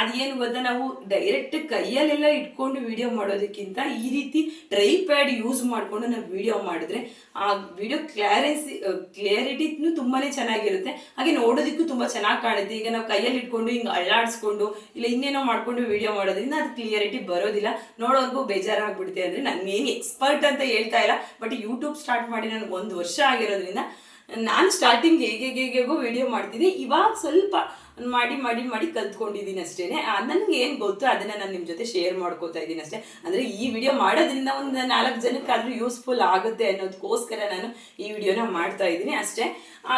ಅದೇನು ಗೊತ್ತಾ, ನಾವು ಡೈರೆಕ್ಟ್ ಕೈಯಲ್ಲೆಲ್ಲ ಇಟ್ಕೊಂಡು ವಿಡಿಯೋ ಮಾಡೋದಕ್ಕಿಂತ ಈ ರೀತಿ ಟ್ರೈ ಪ್ಯಾಡ್ ಯೂಸ್ ಮಾಡಿಕೊಂಡು ನಾವು ವಿಡಿಯೋ ಮಾಡಿದ್ರೆ, ಆ ವಿಡಿಯೋ ಕ್ಲಾರೆನ್ಸಿ ಕ್ಲಿಯರಿಟಿನೂ ತುಂಬಾನೇ ಚೆನ್ನಾಗಿರುತ್ತೆ. ಹಾಗೆ ನೋಡೋದಕ್ಕೂ ತುಂಬಾ ಚೆನ್ನಾಗಿ ಕಾಣುತ್ತೆ. ಈಗ ನಾವು ಕೈಯಲ್ಲಿ ಇಟ್ಕೊಂಡು ಹಿಂಗೆ ಅಳ್ಳಾಡಿಸ್ಕೊಂಡು ಇಲ್ಲ ಇನ್ನೇನೋ ಮಾಡ್ಕೊಂಡು ವಿಡಿಯೋ ಮಾಡೋದ್ರಿಂದ ಅದು ಕ್ಲಿಯರಿಟಿ ಬರೋದಿಲ್ಲ. ನೋಡೋರ್ಗೂ ಬೇಜಾರಾಗ್ಬಿಡುತ್ತೆ. ಅಂದ್ರೆ ನಾನು ಏನು ಎಕ್ಸ್ಪರ್ಟ್ ಅಂತ ಹೇಳ್ತಾ ಇಲ್ಲ ಬಟ್ ಯೂಟ್ಯೂಬ್ ಸ್ಟಾರ್ಟ್ ಮಾಡಿ ನನಗೆ ಒಂದು ವರ್ಷ ಆಗಿರೋದ್ರಿಂದ ನಾನು ಸ್ಟಾರ್ಟಿಂಗ್ ಹೇಗೆ ಹೇಗೆಗೋ ವಿಡಿಯೋ ಮಾಡ್ತಿದ್ದೆ, ಇವಾಗ ಸ್ವಲ್ಪ ಮಾಡಿ ಮಾಡಿ ಮಾಡಿ ಕಲ್ತ್ಕೊಂಡಿದ್ದೀನಿ ಅಷ್ಟೇ. ನನಗೆ ಏನು ಗೊತ್ತು ಅದನ್ನ ನಾನು ನಿಮ್ಮ ಜೊತೆ ಶೇರ್ ಮಾಡ್ಕೋತಾ ಇದ್ದೀನಿ ಅಷ್ಟೇ. ಅಂದರೆ ಈ ವಿಡಿಯೋ ಮಾಡೋದ್ರಿಂದ ಒಂದು ನಾಲ್ಕು ಜನಕ್ಕಾದ್ರೂ ಯೂಸ್ಫುಲ್ ಆಗುತ್ತೆ ಅನ್ನೋದಕ್ಕೋಸ್ಕರ ನಾನು ಈ ವಿಡಿಯೋನ ಮಾಡ್ತಾ ಇದ್ದೀನಿ ಅಷ್ಟೇ.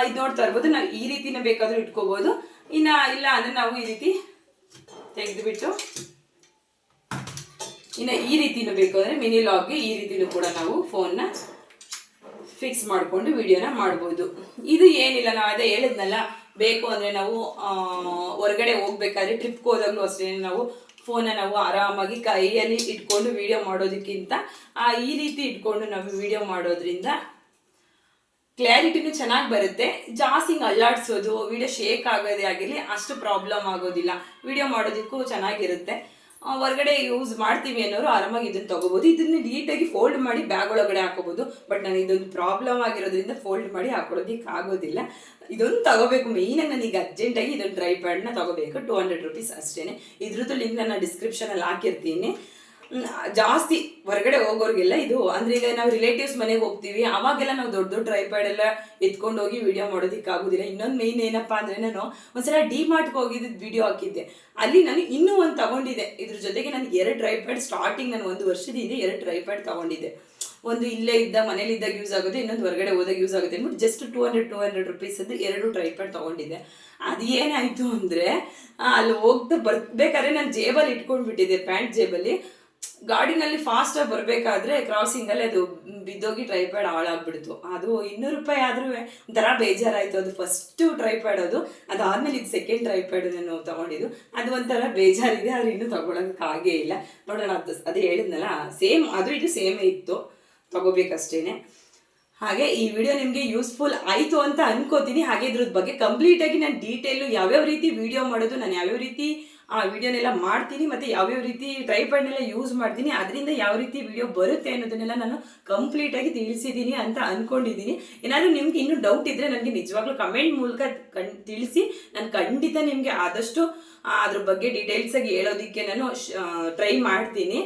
ಇದು ನೋಡ್ತಾ ಇರ್ಬೋದು. ನಾವು ಈ ರೀತಿನ ಬೇಕಾದರೂ ಇಟ್ಕೋಬೋದು. ಇನ್ನು ಇಲ್ಲ ಅಂದರೆ ನಾವು ಈ ರೀತಿ ತೆಗೆದುಬಿಟ್ಟು ಇನ್ನು ಈ ರೀತಿನೂ ಬೇಕಾದರೆ ಮಿನಿ ಲಾಗ್ಗೆ ಈ ರೀತಿನೂ ಕೂಡ ನಾವು ಫೋನ್ನ ಫಿಕ್ಸ್ ಮಾಡಿಕೊಂಡು ವಿಡಿಯೋನ ಮಾಡ್ಬೋದು. ಇದು ಏನಿಲ್ಲ ನಾವು ಅದೇ ಹೇಳಿದ್ನಲ್ಲ ಬೇಕು ಅಂದರೆ ನಾವು ಹೊರಗಡೆ ಹೋಗ್ಬೇಕಾದ್ರೆ ಟ್ರಿಪ್ಗೆ ಹೋದಾಗಲೂ ಅಷ್ಟೇ ನಾವು ಫೋನ ನಾವು ಆರಾಮಾಗಿ ಕೈಯಲ್ಲಿ ಇಟ್ಕೊಂಡು ವಿಡಿಯೋ ಮಾಡೋದಕ್ಕಿಂತ ಆ, ಈ ರೀತಿ ಇಟ್ಕೊಂಡು ನಾವು ವಿಡಿಯೋ ಮಾಡೋದ್ರಿಂದ ಕ್ಲಾರಿಟಿನೂ ಚೆನ್ನಾಗಿ ಬರುತ್ತೆ. ಜಾಸ್ತಿ ಅಲ್ಲಾಡ್ಸೋದು ವಿಡಿಯೋ ಶೇಕ್ ಆಗೋದೇ ಆಗಿರಲಿ ಅಷ್ಟು ಪ್ರಾಬ್ಲಮ್ ಆಗೋದಿಲ್ಲ. ವಿಡಿಯೋ ಮಾಡೋದಕ್ಕೂ ಚೆನ್ನಾಗಿರುತ್ತೆ. ಹೊರ್ಗಡೆ ಯೂಸ್ ಮಾಡ್ತೀವಿ ಅನ್ನೋರು ಆರಾಮಾಗಿ ಇದನ್ನ ತಗೋಬೋದು. ಇದನ್ನ ನೀಟಾಗಿ ಫೋಲ್ಡ್ ಮಾಡಿ ಬ್ಯಾಗ್ ಒಳಗಡೆ ಹಾಕೋಬೋದು. ಬಟ್ ನಾನು ಇದೊಂದು ಪ್ರಾಬ್ಲಮ್ ಆಗಿರೋದ್ರಿಂದ ಫೋಲ್ಡ್ ಮಾಡಿ ಹಾಕೊಳ್ಳೋದಕ್ಕೆ ಆಗೋದಿಲ್ಲ. ಇದೊಂದು ತಗೋಬೇಕು. ಮೇಯ್ನಾಗಿ ನನಗೆ ಅರ್ಜೆಂಟಾಗಿ ಇದೊಂದು ಡ್ರೈ ಪ್ಯಾಡ್ನ ತಗೋಬೇಕು. ಟೂ ಹಂಡ್ರೆಡ್ ರುಪೀಸ್ ಅಷ್ಟೇ ಇದ್ರದ್ದು ಲಿಂಕ್ ನಾನು ಡಿಸ್ಕ್ರಿಪ್ಷನಲ್ಲಿ ಹಾಕಿರ್ತೀನಿ. ಜಾಸ್ತಿ ಹೊರಗಡೆ ಹೋಗೋರ್ಗೆಲ್ಲ ಇದು, ಅಂದ್ರೆ ಈಗ ನಾವು ರಿಲೇಟಿವ್ಸ್ ಮನೆಗೆ ಹೋಗ್ತೀವಿ ಅವಾಗೆಲ್ಲ ನಾವು ದೊಡ್ಡ ದೊಡ್ಡ ಟ್ರೈಪ್ಯಾಡ್ ಎಲ್ಲ ಎತ್ಕೊಂಡು ಹೋಗಿ ವಿಡಿಯೋ ಮಾಡೋದಿಕ್ಕೆ ಆಗುದಿಲ್ಲ ಇನ್ನೊಂದು ಮೇನ್ ಏನಪ್ಪಾ ಅಂದ್ರೆ ನಾನು ಒಂದ್ಸಲ ಡಿ ಮಾರ್ಟ್ಗೆ ಹೋಗಿದ್ದು ವಿಡಿಯೋ ಹಾಕಿದ್ದೆ. ಅಲ್ಲಿ ನಾನು ಇನ್ನೂ ಒಂದು ತಗೊಂಡಿದ್ದೆ. ಇದ್ರ ಜೊತೆಗೆ ನಾನು ಎರಡು ಟ್ರೈಪ್ಯಾಡ್ ಸ್ಟಾರ್ಟಿಂಗ್ ನಾನು ಒಂದು ವರ್ಷದ ಹಿಂದೆ ಎರಡು ಟ್ರೈಪ್ಯಾಡ್ ತಗೊಂಡಿದ್ದೆ. ಒಂದು ಇಲ್ಲೇ ಇದ್ದ ಮನೇಲಿ ಇದ್ದಾಗ ಯೂಸ್ ಆಗುತ್ತೆ, ಇನ್ನೊಂದು ಹೊರಗಡೆ ಹೋದಾಗ ಯೂಸ್ ಆಗುತ್ತೆ ಅಂದ್ಬಿಟ್ಟು just two hundred two hundred rupees ಅದು ಎರಡು ಟ್ರೈಪ್ಯಾಡ್ ತಗೊಂಡಿದ್ದೆ. ಅದು ಏನಾಯ್ತು ಅಂದ್ರೆ ಅಲ್ಲಿ ಹೋಗ್ತಾ ಬರ್ಬೇಕಾದ್ರೆ ನಾನು ಜೇಬಲ್ಲಿ ಇಟ್ಕೊಂಡ್ಬಿಟ್ಟಿದ್ದೆ ಪ್ಯಾಂಟ್ ಜೇಬಲ್ಲಿ. ಗಾಡಿನಲ್ಲಿ ಫಾಸ್ಟ್ ಆಗಿ ಬರಬೇಕಾದ್ರೆ ಕ್ರಾಸಿಂಗ್ ಅಲ್ಲಿ ಅದು ಬಿದ್ದೋಗಿ ಟ್ರೈಪ್ಯಾಡ್ ಹಾಳಾಗ್ಬಿಡ್ತು ಅದು ಇನ್ನೂರು ರೂಪಾಯಿ ಆದ್ರೂ ಒಂಥರ ಬೇಜಾರಾಯ್ತು. ಅದು ಫಸ್ಟ್ ಟ್ರೈಪ್ಯಾಡ್ ಅದು. ಅದಾದ್ಮೇಲೆ ಇದು ಸೆಕೆಂಡ್ ಟ್ರೈಪ್ಯಾಡ್ ನಾನು ತಗೊಂಡಿದ್ದು. ಅದು ಒಂಥರ ಬೇಜಾರಿದೆ. ಆದ್ರೆ ಇನ್ನೂ ಆಗೇ ಇಲ್ಲ. ನೋಡೋಣ, ಅದು ಅದೇ ಹೇಳಿದ್ನಲ್ಲ? ಸೇಮ್ ಅದು ಇದು ಸೇಮ್ ಇತ್ತು. ತಗೋಬೇಕಷ್ಟೇನೆ. ಹಾಗೆ ಈ ವಿಡಿಯೋ ನಿಮಗೆ ಯೂಸ್ಫುಲ್ ಆಯಿತು ಅಂತ ಅನ್ಕೋತೀನಿ. ಹಾಗೆ ಇದ್ರದ್ ಬಗ್ಗೆ ಕಂಪ್ಲೀಟ್ ಆಗಿ ನಾನು ಡೀಟೇಲು ಯಾವ್ಯಾವ ರೀತಿ ವಿಡಿಯೋ ಮಾಡೋದು, ನಾನು ಯಾವ್ಯಾವ ರೀತಿ ಆ ವಿಡಿಯೋನೆಲ್ಲ ಮಾಡ್ತೀನಿ ಮತ್ತೆ ಯಾವ್ಯಾವ ರೀತಿ ಟ್ರೈಪ್ಯಾಡ್ನೆಲ್ಲ ಯೂಸ್ ಮಾಡ್ತೀನಿ, ಅದರಿಂದ ಯಾವ ರೀತಿ ವಿಡಿಯೋ ಬರುತ್ತೆ ಅನ್ನೋದನ್ನೆಲ್ಲ ನಾನು ಕಂಪ್ಲೀಟ್ ಆಗಿ ತಿಳಿಸಿದ್ದೀನಿ ಅಂತ ಅನ್ಕೊಂಡಿದ್ದೀನಿ ಏನಾದರೂ ನಿಮ್ಗೆ ಇನ್ನೂ ಡೌಟ್ ಇದ್ರೆ ನನಗೆ ನಿಜವಾಗ್ಲೂ ಕಮೆಂಟ್ ಮೂಲಕ ಕಣ್, ತಿಳಿಸಿ. ನಾನು ಖಂಡಿತ ನಿಮಗೆ ಆದಷ್ಟು ಅದ್ರ ಬಗ್ಗೆ ಡೀಟೇಲ್ಸ್ ಆಗಿ ಹೇಳೋದಕ್ಕೆ ನಾನು ಟ್ರೈ ಮಾಡ್ತೀನಿ.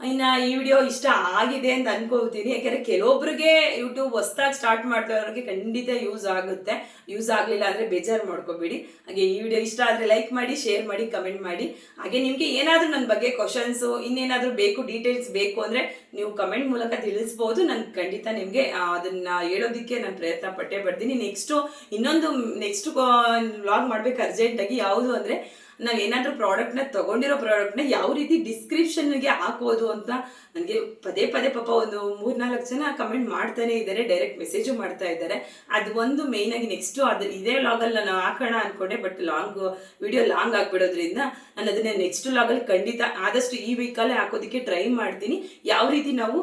ಇನ್ನು ಈ ವಿಡಿಯೋ ಇಷ್ಟ ಆಗಿದೆ ಅಂತ ಅನ್ಕೋತೀನಿ ಯಾಕಂದ್ರೆ ಕೆಲವೊಬ್ರಿಗೆ ಯೂಟ್ಯೂಬ್ ಹೊಸ್ದಾಗಿ ಸ್ಟಾರ್ಟ್ ಮಾಡ್ತಾರೋರಿಗೆ ಖಂಡಿತ ಯೂಸ್ ಆಗುತ್ತೆ. ಯೂಸ್ ಆಗಲಿಲ್ಲ ಅಂದರೆ ಬೇಜಾರು ಮಾಡ್ಕೋಬೇಡಿ. ಹಾಗೆ ಈ ವಿಡಿಯೋ ಇಷ್ಟ ಆದರೆ ಲೈಕ್ ಮಾಡಿ ಶೇರ್ ಮಾಡಿ ಕಮೆಂಟ್ ಮಾಡಿ. ಹಾಗೆ ನಿಮಗೆ ಏನಾದರೂ ನನ್ನ ಬಗ್ಗೆ ಕ್ವಶನ್ಸು ಇನ್ನೇನಾದರೂ ಬೇಕು ಡೀಟೇಲ್ಸ್ ಬೇಕು ಅಂದರೆ ನೀವು ಕಮೆಂಟ್ ಮೂಲಕ ತಿಳಿಸ್ಬೋದು. ನಾನು ಖಂಡಿತ ನಿಮಗೆ ಅದನ್ನು ಹೇಳೋದಕ್ಕೆ ನಾನು ಪ್ರಯತ್ನ ಪಟ್ಟೆ ಬರ್ತೀನಿ ನೆಕ್ಸ್ಟು ಇನ್ನೊಂದು ನೆಕ್ಸ್ಟ್ ವ್ಲಾಗ್ ಮಾಡ್ಬೇಕು ಅರ್ಜೆಂಟಾಗಿ ಯಾವುದು ಅಂದರೆ ನಾವು ಏನಾದರೂ ಪ್ರಾಡಕ್ಟ್ನ ತಗೊಂಡಿರೋ ಪ್ರಾಡಕ್ಟ್ನ ಯಾವ ರೀತಿ ಡಿಸ್ಕ್ರಿಪ್ಷನ್ಗೆ ಹಾಕೋದು ಅಂತ ನನಗೆ ಪದೇ ಪದೇ ಪಾಪ ಒಂದು ಮೂರ್ನಾಲ್ಕು ಜನ ಕಮೆಂಟ್ ಮಾಡ್ತಾನೆ ಇದ್ದಾರೆ ಡೈರೆಕ್ಟ್ ಮೆಸೇಜು ಮಾಡ್ತಾ ಇದ್ದಾರೆ ಅದು ಒಂದು ಮೇಯ್ನ್ ಆಗಿ ನೆಕ್ಸ್ಟು ಅದು ಇದೇ ಲಾಗಲ್ಲಿ ನಾನು ಹಾಕೋಣ ಅನ್ಕೊಂಡೆ ಬಟ್ ಲಾಂಗ್ ವಿಡಿಯೋ ಲಾಂಗ್ ಆಗ್ಬಿಡೋದ್ರಿಂದ ನಾನು ಅದನ್ನ ನೆಕ್ಸ್ಟ್ ಲಾಗಲ್ಲಿ ಖಂಡಿತ ಆದಷ್ಟು ಈ ವೀಕಲ್ಲೇ ಹಾಕೋದಕ್ಕೆ ಟ್ರೈ ಮಾಡ್ತೀನಿ. ಯಾವ ರೀತಿ ನಾವು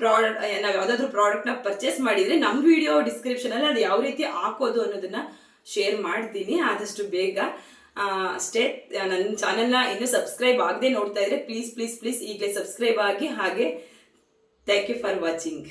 ಪ್ರಾಡಕ್ಟ್ ನಾವು ಯಾವುದಾದ್ರೂ ಪ್ರಾಡಕ್ಟ್ನ ಪರ್ಚೇಸ್ ಮಾಡಿದರೆ ನಮ್ಮ ವಿಡಿಯೋ ಡಿಸ್ಕ್ರಿಪ್ಷನಲ್ಲಿ ಅದು ಯಾವ ರೀತಿ ಹಾಕೋದು ಅನ್ನೋದನ್ನ ಶೇರ್ ಮಾಡ್ತೀನಿ. ಆದಷ್ಟು ಬೇಗ. ಅಷ್ಟೇ. ನನ್ನ ಚಾನಲ್ನ ಇನ್ನೂ ಸಬ್ಸ್ಕ್ರೈಬ್ ಆಗದೆ ನೋಡ್ತಾ ಇದ್ರೆ ಪ್ಲೀಸ್ ಪ್ಲೀಸ್ ಪ್ಲೀಸ್ ಈಗಲೇ ಸಬ್ಸ್ಕ್ರೈಬ್ ಆಗಿ ಹಾಗೆ ಥ್ಯಾಂಕ್ ಯು ಫಾರ್ ವಾಚಿಂಗ್